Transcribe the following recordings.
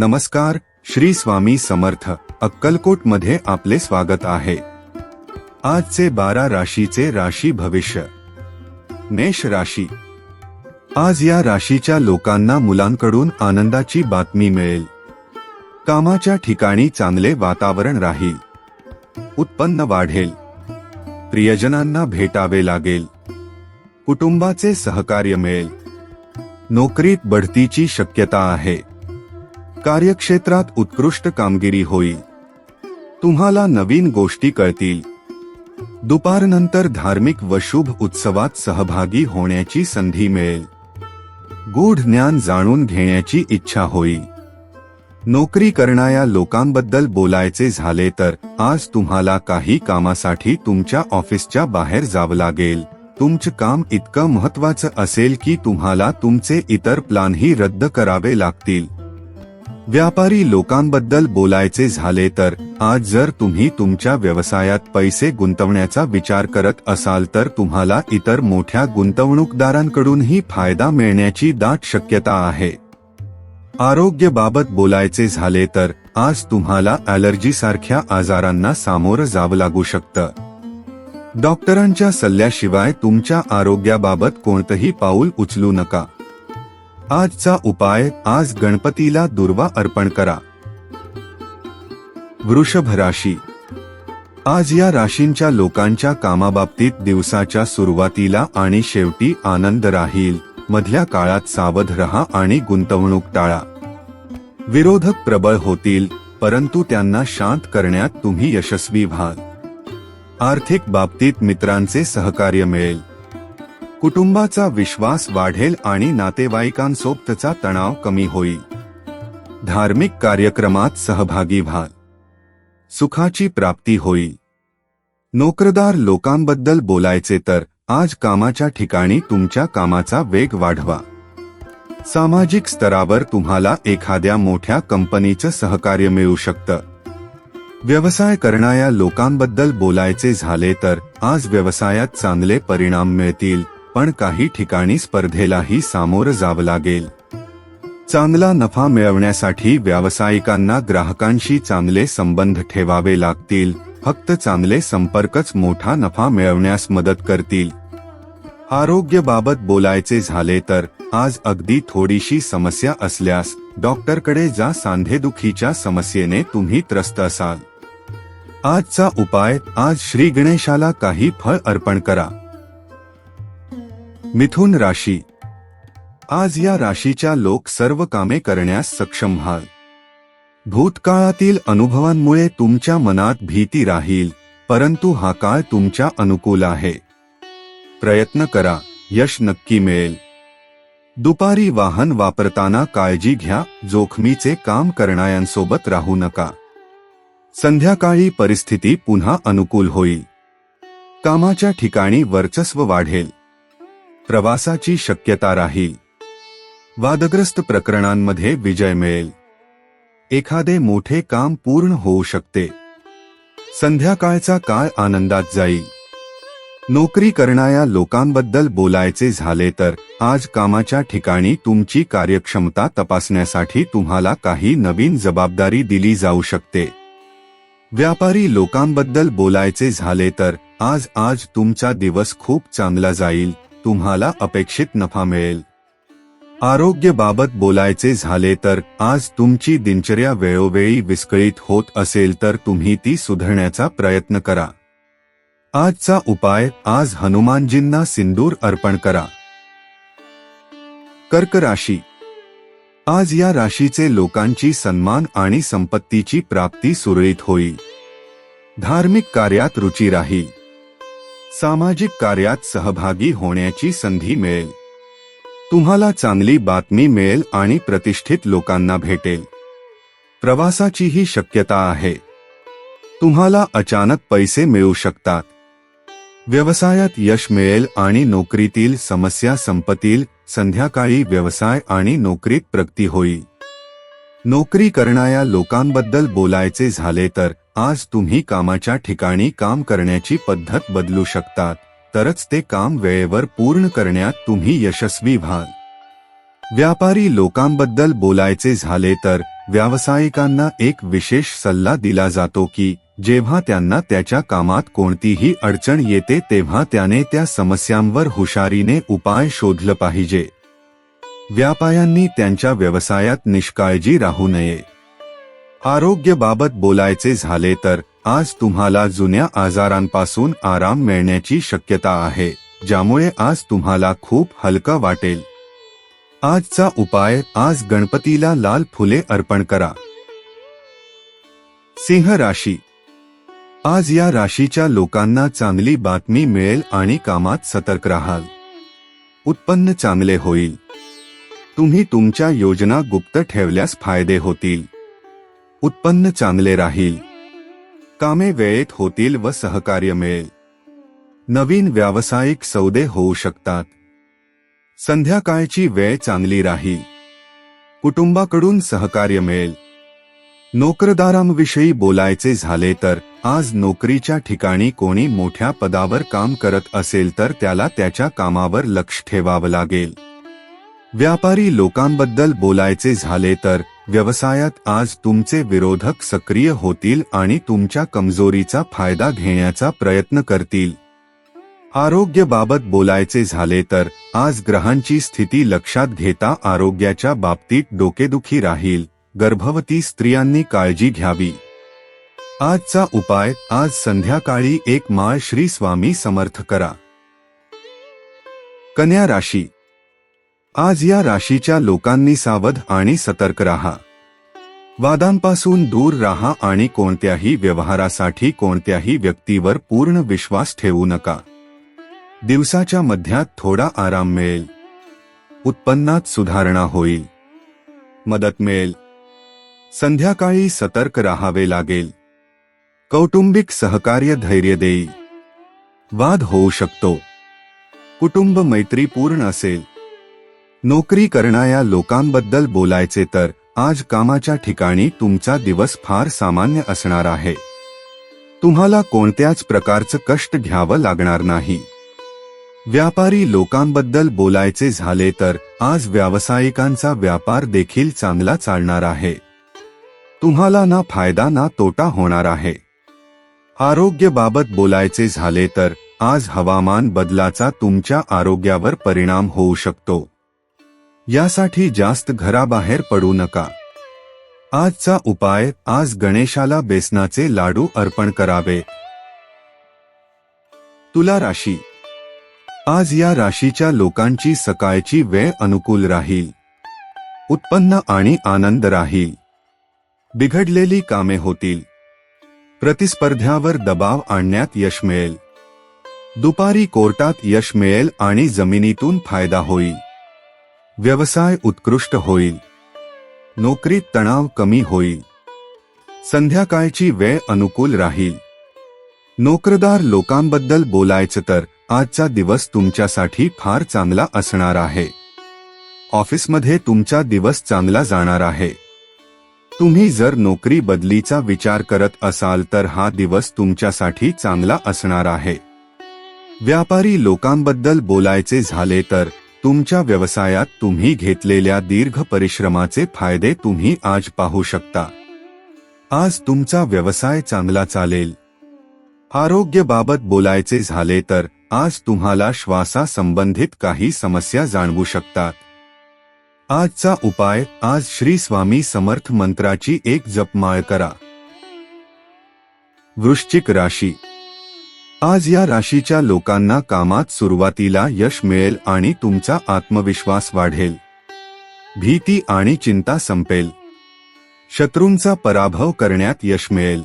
नमस्कार श्री स्वामी समर्थ. अक्कलकोटमध्ये आपले स्वागत आहे. आजचे बारा राशीचे राशी भविष्य. मेष राशी. आज या राशीच्या लोकांना मुलांकडून आनंदाची बातमी मिळेल. कामाच्या ठिकाणी चांगले वातावरण राहील. उत्पन्न वाढेल. प्रियजनांना भेटावे लागेल. कुटुंबाचे सहकार्य मिळेल. नोकरीत बढतीची शक्यता आहे. कार्यक्षेत्रात उत्कृष्ट कामगिरी होईल तुम्हाला नवीन गोष्टी कळतील. दुपारनंतर धार्मिक व शुभ उत्सवात सहभागी होण्याची संधी मिळेल. गूढ ज्ञान जाणून घेण्याची इच्छा होईल नोकरी करणाऱ्या लोकांबद्दल बोलायचे झाले तर आज तुम्हाला काही कामासाठी तुमच्या ऑफिसच्या बाहेर जावं लागेल. तुमचं काम इतकं महत्वाचं असेल की तुम्हाला तुमचे इतर प्लानही रद्द करावे लागतील. व्यापारी लोकांबद्दल बोलायचे झाले तर आज जर तुम्ही तुमच्या व्यवसायात पैसे गुंतवण्याचा विचार करत असाल तर तुम्हाला इतर मोठ्या गुंतवणूकदारांकडूनही फायदा मिळण्याची दाट शक्यता आहे. आरोग्याबाबत बोलायचे झाले तर आज तुम्हाला अलर्जी सारख्या आजारांना सामोरं जावं लागू शकतं. डॉक्टरांच्या सल्ल्याशिवाय तुमच्या आरोग्याबाबत कोणतंही पाऊल उचलू नका. आजचा उपाय आज गणपतीला दुर्वा अर्पण करा. वृषभ राशी. आज या राशींच्या लोकांच्या कामाबाबतीत दिवसाच्या सुरुवातीला आणि शेवटी आनंद राहील. मधल्या काळात सावध रहा आणि गुंतवणूक टाळा. विरोधक प्रबळ होतील परंतु त्यांना शांत करण्यात तुम्ही यशस्वी व्हाल. आर्थिक बाबतीत मित्रांचे सहकार्य मिळेल. कुटुंबाचा विश्वास वाढेल आणि नातेवाईकांसोबतचा तणाव कमी होईल. धार्मिक कार्यक्रमात सहभागी व्हाल. सुखाची प्राप्ती होईल. नोकरदार लोकांबद्दल बोलायचे तर आज कामाच्या ठिकाणी तुमच्या कामाचा वेग वाढवा. सामाजिक स्तरावर तुम्हाला एखाद्या मोठ्या कंपनीचं सहकार्य मिळू शकतं. व्यवसाय करणाऱ्या लोकांबद्दल बोलायचे झाले तर आज व्यवसायात चांगले परिणाम मिळतील. पण काही ठिकाणी स्पर्धेलाही सामोरं जावं लागेल. चांगला नफा मिळवण्यासाठी व्यावसायिकांना ग्राहकांशी चांगले संबंध ठेवावे लागतील फक्त चांगले संपर्कच मोठा नफा मिळवण्यास मदत करतील. आरोग्याबाबत बोलायचे झाले तर आज अगदी थोडीशी समस्या असल्यास डॉक्टरकडे जा सांधेदुखीच्या समस्येने तुम्ही त्रस्त असाल. आजचा उपाय आज श्री गणेशाला काही फळ अर्पण करा. मिथुन राशी. आज या राशीच्या लोक सर्व कामे करण्यास सक्षम व्हाल. भूतकाळातील अनुभवांमुळे तुमच्या मनात भीती राहील परंतु हा काळ तुमच्या अनुकूल आहे. प्रयत्न करा यश नक्की मिळेल. दुपारी वाहन वापरताना काळजी घ्या जोखमीचे काम करणाऱ्यांसोबत राहू नका. संध्याकाळी परिस्थिती पुन्हा अनुकूल होईल. कामाच्या ठिकाणी वर्चस्व वाढेल. प्रवासाची शक्यता राहील वादग्रस्त प्रकरणांमध्ये विजय मिळेल. एखादे मोठे काम पूर्ण होऊ शकते. संध्याकाळचा काळ आनंदात जाईल. नोकरी करणाऱ्या लोकांबद्दल बोलायचे झाले तर आज कामाच्या ठिकाणी तुमची कार्यक्षमता तपासण्यासाठी तुम्हाला काही नवीन जबाबदारी दिली जाऊ शकते. व्यापारी लोकांबद्दल बोलायचे झाले तर आज आज तुमचा दिवस खूप चांगला जाईल. तुम्हाला अपेक्षित नफा मिळेल. आरोग्यबाबत बोलायचे झाले तर आज तुमची दिनचर्या वेळोवेळी विस्कळीत होत असेल तर तुम्ही ती सुधारण्याचा प्रयत्न करा. आजचा उपाय आज हनुमानजींना सिंदूर अर्पण करा. कर्क राशी. आज या राशीचे लोकांची सन्मान आणि संपत्तीची प्राप्ती सुरळीत होईल. धार्मिक कार्यात रुची राहील. सामाजिक कार्यात सहभागी होण्याची संधी मिळेल. तुम्हाला चांगली बातमी मिळेल आणि प्रतिष्ठित लोकांना भेटेल. प्रवासाचीही शक्यता आहे. तुम्हाला अचानक पैसे मिळू शकतात. व्यवसायात यश मिळेल आणि नोकरीतील समस्या संपतील संध्याकाळी व्यवसाय आणि नोकरीत प्रगती होईल. नोकरी करणाऱ्या लोकांबद्दल बोलायचे झाले तर आज तुम्ही कामाच्या ठिकाणी काम करण्याची पद्धत बदलू शकतात तरच ते काम वेळेवर पूर्ण करण्यात तुम्ही यशस्वी व्हाल. व्यापारी लोकांबद्दल बोलायचे झाले तर व्यावसायिकांना एक विशेष सल्ला दिला जातो की जेव्हा त्यांना त्याच्या कामात कोणतीही अडचण येते तेव्हा त्याने त्या समस्यांवर हुशारीने उपाय शोधलं पाहिजे. व्यापाऱ्यांनी त्यांच्या व्यवसायात निष्काळजी राहू नये. आरोग्यबाबत बोलायचे झाले तर आज तुम्हाला जुन्या आजारांपासून आराम मिळण्याची शक्यता आहे ज्यामुळे आज तुम्हाला खूप हलकं वाटेल. आजचा उपाय आज गणपतीला लाल फुले अर्पण करा. सिंह राशी. आज या राशीच्या लोकांना चांगली बातमी मिळेल आणि कामात सतर्क राहाल. उत्पन्न चांगले होईल. तुम्ही तुमच्या योजना गुप्त ठेवल्यास फायदे होतील. उत्पन्न चांगले राहील. कामे वेळेत होतील व सहकार्य मिळेल. नवीन व्यावसायिक सौदे होऊ शकतात. संध्याकाळची वेळ चांगली राहील. कुटुंबाकडून सहकार्य मिळेल. नोकरदारांविषयी बोलायचे झाले तर आज नोकरीच्या ठिकाणी कोणी मोठ्या पदावर काम करत असेल तर त्याला त्याच्या कामावर लक्ष ठेवावं लागेल. व्यापारी लोकांबद्दल बोलायचे झाले तर व्यवसायात आज तुमचे विरोधक सक्रिय होतील आणि तुमच्या कमजोरीचा फायदा घेण्याचा प्रयत्न करतील. आरोग्याबाबत बोलायचे झाले तर आज ग्रहांची स्थिती लक्षात घेता आरोग्याच्या बाबतीत डोकेदुखी राहील गर्भवती स्त्रियांनी काळजी घ्यावी. आजचा उपाय आज संध्याकाळी एक माळ श्री स्वामी समर्थ करा. कन्या राशी आज या राशीच्या लोकांनी सावध आणि सतर्क राहा. वादांपासून दूर राहा आणि कोणत्याही व्यवहारासाठी कोणत्याही व्यक्तीवर पूर्ण विश्वास ठेवू नका. दिवसाच्या मध्यात थोडा आराम मिळेल. उत्पन्नात सुधारणा होईल. मदत मिळेल. संध्याकाळी सतर्क राहावे लागेल. कौटुंबिक सहकार्य धैर्य देईल. वाद होऊ शकतो. कुटुंब मैत्रीपूर्ण असेल. नोकरी करणाऱ्या लोकांबद्दल बोलायचे तर आज कामाच्या ठिकाणी तुमचा दिवस फार सामान्य असणार आहे. तुम्हाला कोणत्याच प्रकारचं कष्ट घ्यावं लागणार नाही. व्यापारी लोकांबद्दल बोलायचे झाले तर आज व्यावसायिकांचा व्यापार देखील चांगला चालणार आहे. तुम्हाला ना फायदा ना तोटा होणार आहे. आरोग्याबाबत बोलायचे झाले तर आज हवामान बदलाचा तुमच्या आरोग्यावर परिणाम होऊ शकतो. यासाठी जास्त घराबाहेर पडू नका. आजचा उपाय आज गणेशाला बेसनाचे लाडू अर्पण करावे. तुला राशी. आज या राशीच्या लोकांची सकाळची वेळ अनुकूल राहील. उत्पन्न आणि आनंद राहील. बिघडलेली कामे होतील. प्रतिस्पर्ध्यावर दबाव आणण्यात यश मिळेल. दुपारी कोर्टात यश मिळेल आणि जमिनीतून फायदा होईल. व्यवसाय उत्कृष्ट होईल. नोकरीत तणाव कमी होईल. संध्याकाळची वेळ अनुकूल राहील. नोकरदार लोकांबद्दल बोलायचं तर आजचा दिवस तुमच्यासाठी फार चांगला असणार आहे. ऑफिसमध्ये तुमचा दिवस चांगला जाणार आहे. तुम्ही जर नोकरी बदलीचा विचार करत असाल तर हा दिवस तुमच्यासाठी चांगला असणार आहे. व्यापारी लोकांबद्दल बोलायचे झाले तर तुमच्या व्यवसायात तुम्ही घेतलेल्या दीर्घ परिश्रमाचे फायदे तुम्ही आज पाहू शकता. आज तुमचा व्यवसाय चांगला चालेल. आरोग्याबाबत बोलायचे झाले तर आज तुम्हाला श्वासासंबंधित काही समस्या जाणवू शकतात. आजचा उपाय आज श्री स्वामी समर्थ मंत्राची एक जपमाळ करा. वृश्चिक राशी आज या राशीच्या लोकांना कामात सुरुवातीला यश मिळेल आणि तुमचा आत्मविश्वास वाढेल. भीती आणि चिंता संपेल. शत्रूंचा पराभव करण्यात यश मिळेल.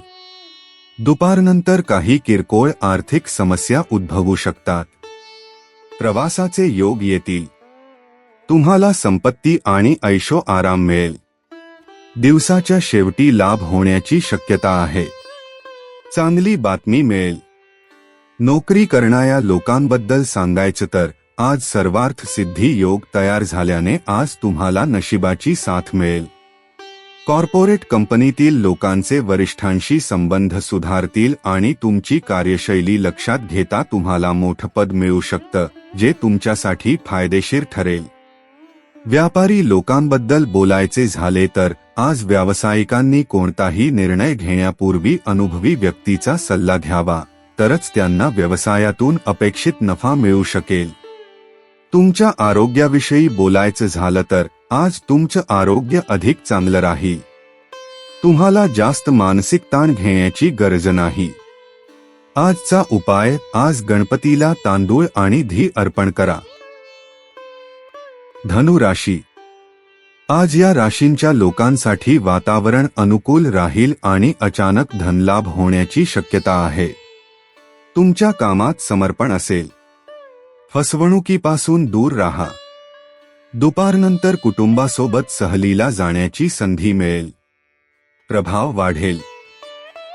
दुपारनंतर काही किरकोळ आर्थिक समस्या उद्भवू शकतात. प्रवासाचे योग येतील. तुम्हाला संपत्ती आणि ऐशो आराम मिळेल. दिवसाच्या शेवटी लाभ होण्याची शक्यता आहे. चांगली बातमी मिळेल. नोकरी करणाऱ्या लोकांबद्दल सांगायचं तर आज सर्वार्थ सिद्धी योग तयार झाल्याने आज तुम्हाला नशिबाची साथ मिळेल. कॉर्पोरेट कंपनीतील लोकांचे वरिष्ठांशी संबंध सुधारतील आणि तुमची कार्यशैली लक्षात घेता तुम्हाला मोठं पद मिळू शकतं जे तुमच्यासाठी फायदेशीर ठरेल. व्यापारी लोकांबद्दल बोलायचे झाले तर आज व्यावसायिकांनी कोणताही निर्णय घेण्यापूर्वी अनुभवी व्यक्तीचा सल्ला घ्यावा. तरच त्यांना व्यवसायातून अपेक्षित नफा मिळू शकेल. तुमच्या आरोग्याविषयी बोलायचं झालं तर आज तुमचं आरोग्य अधिक चांगलं राहील. तुम्हाला जास्त मानसिक ताण घेण्याची गरज नाही. आजचा उपाय आज गणपतीला तांदूळ आणि धी अर्पण करा. धनु राशी. आज या राशींच्या लोकांसाठी वातावरण अनुकूल राहील आणि अचानक धनलाभ होण्याची शक्यता आहे. तुमच्या कामात समर्पण असेल. फसवणुकीपासून दूर राहा. दुपारनंतर कुटुंबासोबत सहलीला जाण्याची संधी मिळेल. प्रभाव वाढेल.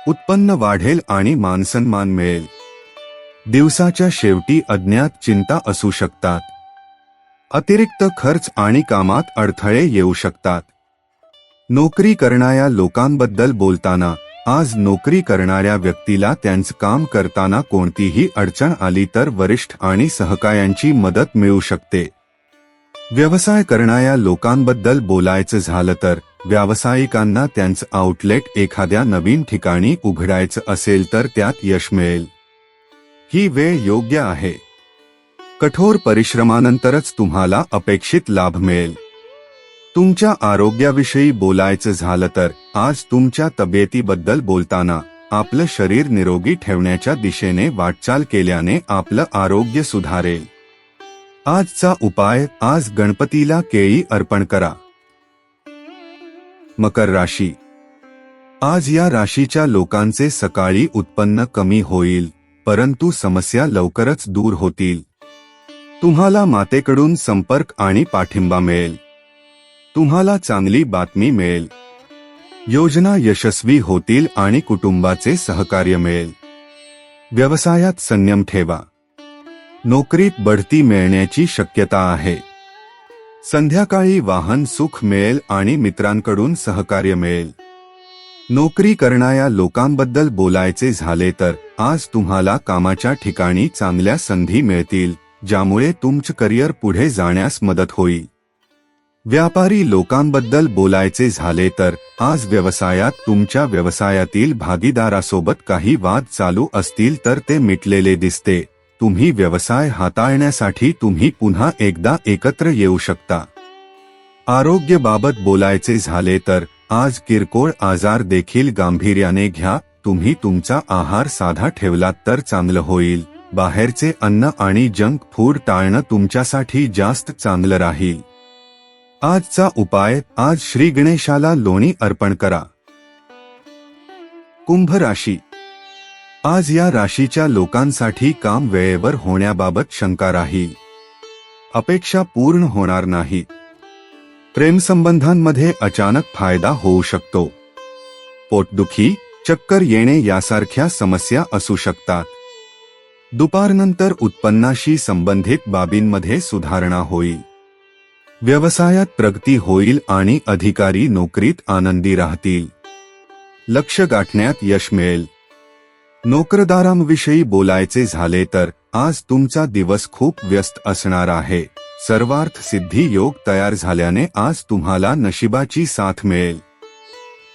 उत्पन्न वाढेल आणि मानसन्मान मिळेल. दिवसाच्या शेवटी अज्ञात चिंता असू शकतात. अतिरिक्त खर्च आणि कामात अडथळे येऊ शकतात. नोकरी करणाऱ्या लोकांबद्दल बोलताना आज नोकरी करणाऱ्या व्यक्तीला त्यांचं काम करताना कोणतीही अडचण आली तर वरिष्ठ आणि सहकायांची मदत मिळू शकते. व्यवसाय करणाऱ्या लोकांबद्दल बोलायचं झालं तर व्यावसायिकांना त्यांचं आउटलेट एखाद्या नवीन ठिकाणी उघडायचं असेल तर त्यात यश मिळेल. ही वेळ योग्य आहे. कठोर परिश्रमानंतरच तुम्हाला अपेक्षित लाभ मिळेल. तुमच्या आरोग्याविषयी बोलायचं झालं तर आज तुमच्या तब्येतीबद्दल बोलताना आपलं शरीर निरोगी ठेवण्याच्या दिशेने वाटचाल केल्याने आपलं आरोग्य सुधारेल. आजचा उपाय आज गणपतीला केळी अर्पण करा. मकर राशी. आज या राशीच्या लोकांचे सकाळी उत्पन्न कमी होईल परंतु समस्या लवकरच दूर होतील. तुम्हाला मातेकडून संपर्क आणि पाठिंबा मिळेल. तुम्हाला चांगली बातमी मिळेल. योजना यशस्वी होतील आणि कुटुंबाचे सहकार्य मिळेल. व्यवसायात संयम ठेवा. नोकरीत बढती मिळण्याची शक्यता आहे. संध्याकाळी वाहन सुख मिळेल आणि मित्रांकडून सहकार्य मिळेल. नोकरी करणाऱ्या लोकांबद्दल बोलायचे झाले तर आज तुम्हाला कामाच्या ठिकाणी चांगल्या संधी मिळतील ज्यामुळे तुमचं करिअर पुढे जाण्यास मदत होईल. व्यापारी लोकांबद्दल बोलायचे झाले तर आज व्यवसायात तुमच्या व्यवसायातील भागीदारासोबत काही वाद चालू असतील तर ते मिटलेले दिसते. तुम्ही व्यवसाय हाताळण्यासाठी तुम्ही पुन्हा एकदा एकत्र येऊ शकता. आरोग्यबाबत बोलायचे झाले तर आज किरकोळ आजार देखील गांभीर्याने घ्या तुम्ही तुमचा आहार साधा ठेवलात तर चांगलं होईल. बाहेरचे अन्न आणि जंक फूड टाळणं तुमच्यासाठी जास्त चांगलं राहील. आजचा उपाय आज श्री गणेशाला लोणी अर्पण करा. कुंभ राशी. आज या राशीच्या लोकांसाठी काम वेळेवर होण्याबाबत शंका राहील अपेक्षा पूर्ण होणार नाही. प्रेमसंबंधांमध्ये अचानक फायदा होऊ शकतो. पोटदुखी चक्कर येणे यासारख्या समस्या असू शकतात. दुपारनंतर उत्पन्नाशी संबंधित बाबींमध्ये सुधारणा होईल व्यवसायात प्रगती होईल आणि अधिकारी नोकरीत आनंदी राहतील. लक्ष गाठण्यात यश मिळेल. नोकरदारांविषयी बोलायचे झाले तर आज तुमचा दिवस खूप व्यस्त असणार आहे. सर्वार्थ सिद्धी योग तयार झाल्याने आज तुम्हाला नशिबाची साथ मिळेल.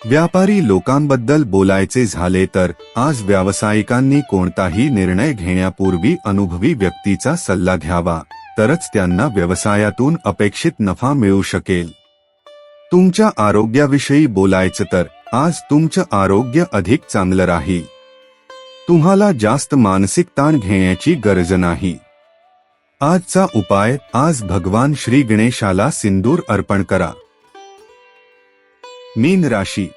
व्यापारी लोकांबद्दल बोलायचे झाले तर आज व्यावसायिकांनी कोणताही निर्णय घेण्यापूर्वी अनुभवी व्यक्तीचा सल्ला घ्यावा. तरच त्यांना व्यवसायातून अपेक्षित नफा मिळू शकेल. तुमच्या आरोग्याविषयी बोलायचं तर आज तुमचं आरोग्य अधिक चांगलं राहील. तुम्हाला जास्त मानसिक ताण घेण्याची गरज नाही. आजचा उपाय आज भगवान श्री गणेशाला सिंदूर अर्पण करा. मीन राशी.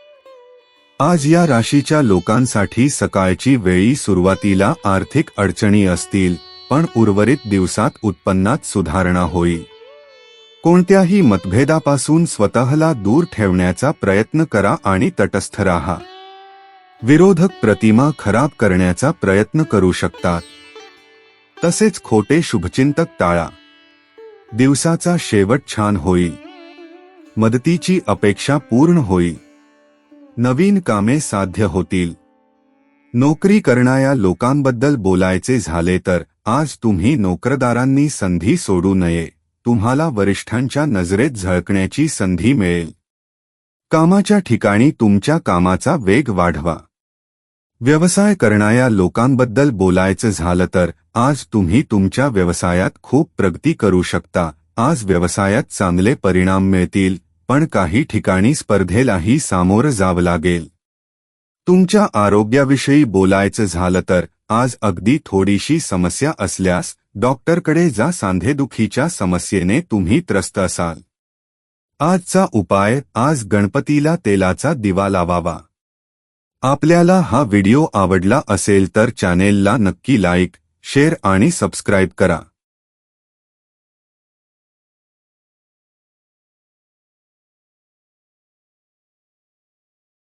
आज या राशीच्या लोकांसाठी सकाळची वेळी सुरुवातीला आर्थिक अडचणी असतील पण उर्वरित दिवसात उत्पन्नात सुधारणा होईल. कोणत्याही मतभेदापासून स्वतःला दूर ठेवण्याचा प्रयत्न करा आणि तटस्थ राहा. विरोधक प्रतिमा खराब करण्याचा प्रयत्न करू शकतात. तसेच खोटे शुभचिंतक टाळा. दिवसाचा शेवट छान होईल. मदतीची अपेक्षा पूर्ण होईल. नवीन कामे साध्य होतील. नोकरी करणाऱ्या लोकांबद्दल बोलायचे झाले तर आज तुम्ही नोकरदारांनी संधी सोडू नये. तुम्हाला वरिष्ठांच्या नजरेत झळकण्याची संधी मिळेल. कामाच्या ठिकाणी तुमच्या कामाचा वेग वाढवा. व्यवसाय करणाऱ्या लोकांबद्दल बोलायचं झालं तर आज तुम्ही तुमच्या व्यवसायात खूप प्रगती करू शकता. आज व्यवसायात चांगले परिणाम मिळतील पण काही ठिकाणी स्पर्धेलाही सामोरं जावं लागेल. तुमच्या आरोग्याविषयी बोलायचं झालं तर आज अगदी थोडीशी समस्या असल्यास डॉक्टरकडे जा सांधेदुखीच्या समस्येने तुम्ही त्रस्त असाल. आजचा उपाय आज गणपतीला तेलाचा दिवा लावावा. आपल्याला हा व्हिडिओ आवडला असेल तर चॅनेलला नक्की लाईक शेअर आणि सबस्क्राईब करा.